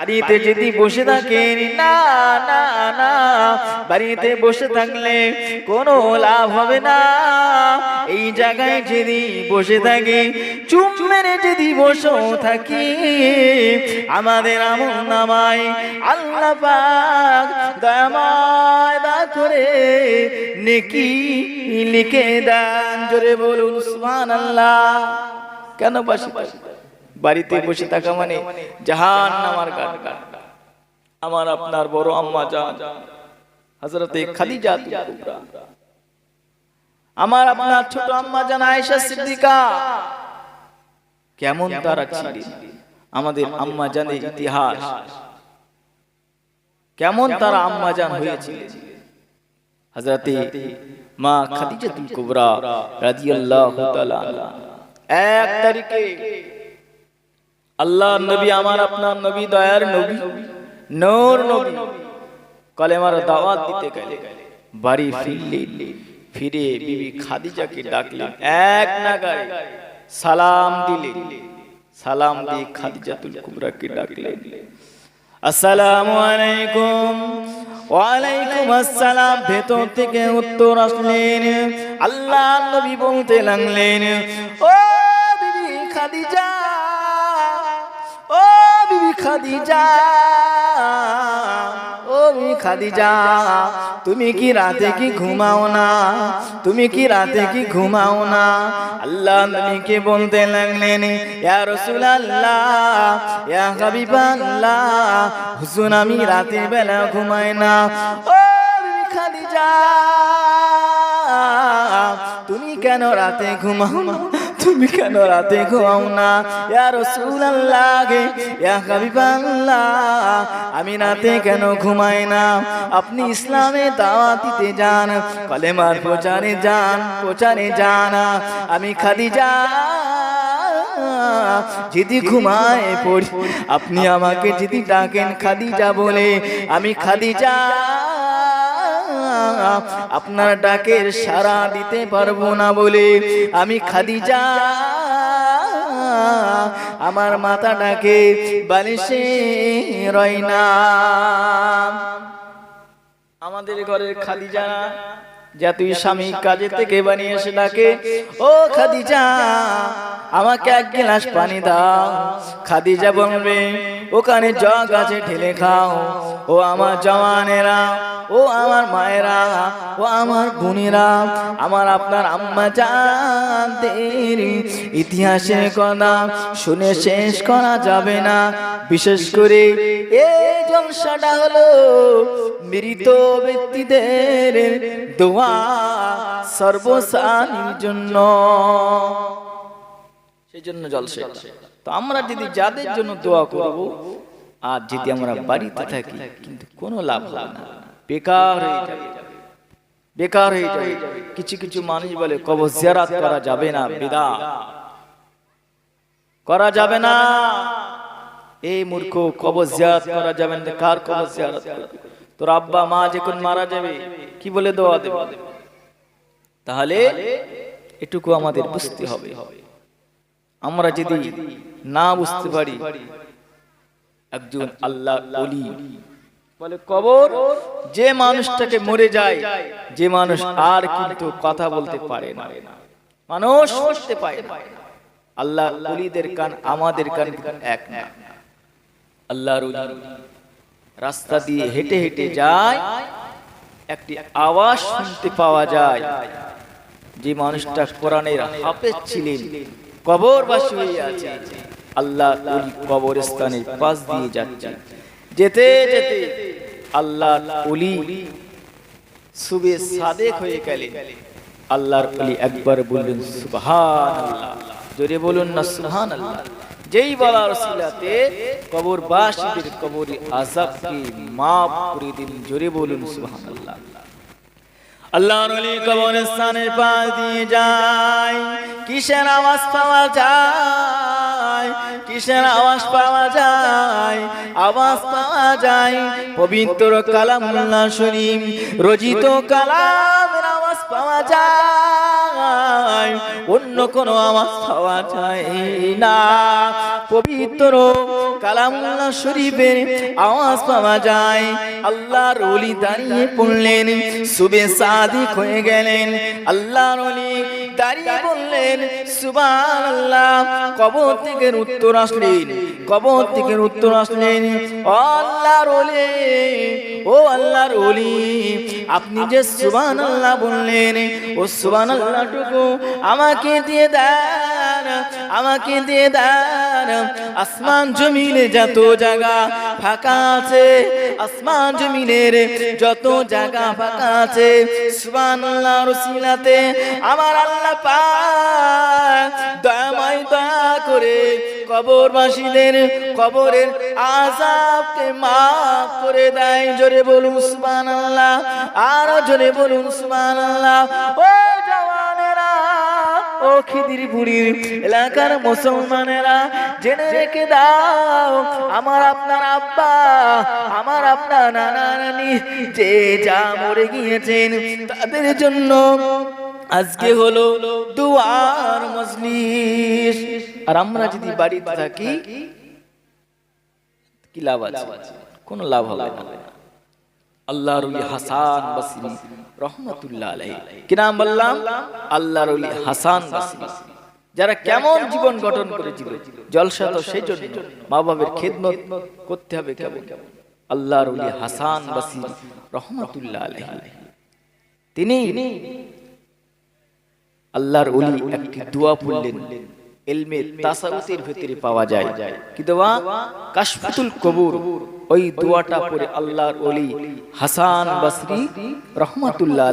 বাড়িতে যদি বসে থাকেন, না না না, বাড়িতে বসে থাকলে কোনো লাভ হবে না। এই জায়গায় যদি বসে থাকি চুপ মেরে যদি বসে থাকি, আমাদের আমল নামায় আল্লাহ পাক করে নেকি লিখে দেন। জোরে বলুন, সুবহানাল্লাহ। কেন বসে বাড়িতে বসে থাকা মানে জাহান নামার গান। আমার আপনার বড় আম্মা জান হযরতে খাদিজা আমার আপনার ছোট আম্মা জান আয়েশা সিদ্দিকা। কেমন তারা ছিলেন? আমাদের আম্মা জানের ইতিহাস। কেমন তারা আম্মা জান হয়েছিলেন? হযরতে মা খাদিজাতুল কুবরা রাদিয়াল্লাহু তাআলা এক তারিখে আল্লাহ নবী, আমার আপনার নবী, দয়ার নবী, নূর নবী। কলেমার দাওয়াত দিতে গেলে বাড়ি ফিরলে, ফিরে বিবি খাদিজাকে ডাকলেন এক নাগারে সালাম দিলে। সালাম দিয়ে খাদিজাতুল কুবরাকে ডাকলেন আসসালামু আলাইকুম। ওয়ালাইকুম আসসালাম। ভেতর থেকে উত্তর আসলেন। আল্লাহ নবী বলতে লাগলেন, ও বিবি খাদিজা খাদিজা ও খাদিজা, তুমি কি রাতে কি ঘুমাও না? তুমি কি রাতে কি ঘুমাও না? আল্লাহ নবীকে বলতে লাগলেন, ইয়া রাসূলুল্লাহ, ইয়া হাবিবাল্লাহ, হুজুর আমি রাতের বেলা ঘুমাই না। ও খাদিজা, তুমি কেন রাতে ঘুমাও না? তুমি কেন রাতে ঘুমাও না? ইয়া রাসূলুল্লাহ, ইয়া হাবিবাল্লাহ, আমি রাতে কেন ঘুমাই না? আপনি ইসলামে দাওয়াত দিতে যান, কলেমার প্রচারে যান প্রচারে যান। আমি খাদিজা, যদি ঘুমায় পড়ি, আপনি আমাকে যদি ডাকেন খাদিজা বলে, আমি খাদিজা আপনার ডাকের সারা দিতে পারব না বলে আমি খাদিজা। আমার মাথা ডাকে বালিশে রয় না আমাদের ঘরের খাদিজা যা তুই স্বামী কাজে থেকে বানিয়ে এসে ডাকে, ও খাদিজা, আমাকে এক গ্লাস পানি দাও। খাদিজা বলবে, ওখানে জগ আছে, ঢেলে খাও। ও আমার জওয়ানেরা, ও আমার মায়েরা, ও আমার বোনেরা, আমার আপনার আম্মা জানতের ইতিহাসের কথা শুনে শেষ করা যাবে না। বিশেষ করে এই জলসাটা হলো মৃত ব্যক্তিদের দোয়া সর্বসানির জন্য। সেই জন্য জলসা। তো আমরা যদি যাদের জন্য দোয়া করব আর যদি আমরা বাড়িতে থাকি কিন্তু কোনো লাভ হবে না। বেকার হয়ে যাবে। বেকার হয়ে যাবে। কিছু কিছু মানুষ বলে কবর জিয়ারাত করা যাবে না বিদা। করা যাবে না। এই মূর্খ কবর জিয়ারত করা যাবে না। কার কবর জিয়ারত তোর আব্বা মা যখন মারা যাবে কি বলে দোয়া দেবে? তাহলে এটুকু আমাদের বুঝতে হবে। আমরা যদি না বুঝতে পারি একজন আল্লাহ অলি বলে কবর? যে মানুষটাকে মরে যায় যে মানুষ আর কিন্তু কথা বলতে পারে না। মানুষ পারে না। আল্লাহ অলিদের কান আমাদের কান এক না। আল্লাহর রাস্তা দিয়ে হেঁটে হেঁটে যায় একটি আওয়াজ শুনতে পাওয়া যায়। যে মানুষটা কোরআনের হাফেজ ছিলেন কবরবাসী হয়ে আছে। আল্লাহ ওলি কবরস্থানের পাশ দিয়ে যাচ্ছে যেতে যেতে আল্লাহ ওলি সুবে সাদেক হয়ে গেলেন। আল্লাহর ওলি একবার বললেন, সুবহানাল্লাহ। জোরে বলুন না, সুবহানাল্লাহ। যেই বলার সিলাতে কবরবাসীদের কবরে আযাবকে মাফ করে দিন, জোরে বলুন, সুবহানাল্লাহ। আল্লাহ আল্লাহর নলি কবরস্থানের পাশ দিয়ে যায়, কিসের আওয়াজ পাওয়া যায়? কিসের আওয়াজ পাওয়া যায়? আওয়াজ পাওয়া যায়, পবিত্র কালামুল্লাহ শরীফ, রচিত কালামের আওয়াজ পাওয়া যায়। যায় অন্য কোনো আওয়াজ পাওয়া যায় না। পবিত্র কালামুল্লাহ শরীফের আওয়াজ পাওয়া যায়। আল্লাহর ওলি দাঁড়িয়ে পড়লেন সুবে সাদিক হয়ে গেলেন। আল্লাহর ওলি বললেন সুবান আল্লাহ কবর থেকে উত্তর আসলেন, কবর থেকে উত্তর আসলেন। ও আল্লাহর ওলি, ও আল্লাহর ওলি, আপনি যে সুবান আল্লাহ বললেন, ও সুবান আল্লাহটুকু আমাকে দিয়ে দেন, আমাকে দিয়ে দেন। আসমান জমিনে যত জায়গা ফাঁকা আছে আসমান জমিনের যত জায়গা ফাঁকা আছে সুবহানাল্লাহ রসিলাতে আমার আল্লাহ পাক দয়াময় দয়া করে কবরবাসীদের কবরের আযাবকে মাফ করে দেয়। জোরে বলুন সুবহানাল্লাহ, আরও জোরে বলুন সুবহানাল্লাহ। ও ও খিদির বুড়ির এলাকার মুসলমানেরা জেনে রেখে দাও, আমার আপনার আব্বা, আমার আপনার নানা নানি যে যা মরে গিয়েছেন তাদের জন্য আজকে হলো দুয়ার মজলিস। আর আমরা যদি বাড়িতে থাকি, কি লাভ আছে? কোনো লাভ হবে না। আল্লাহর হাসান বাসরি রহমাতুল্লাহ আলাইহি। কি নাম বললাম? আল্লাহর হাসান বাসরি যারা কেমন জীবন গঠন করেছিল জলসা তো সেই জন্য মা বাবার খেদমত করতে হবে কেমন? আল্লাহর হাসান বাসরি রহমাতুল্লাহ তিনি আল্লাহর ওলি একটি দোয়া পড়লেন। এলমে তাসাউতের ভিতরে পাওয়া যায়। কি দোয়া? কাশফাতুল কবুর। ওই দোয়াটা পড়ে আল্লাহর ওলি হাসান বাসরি রহমাতুল্লাহ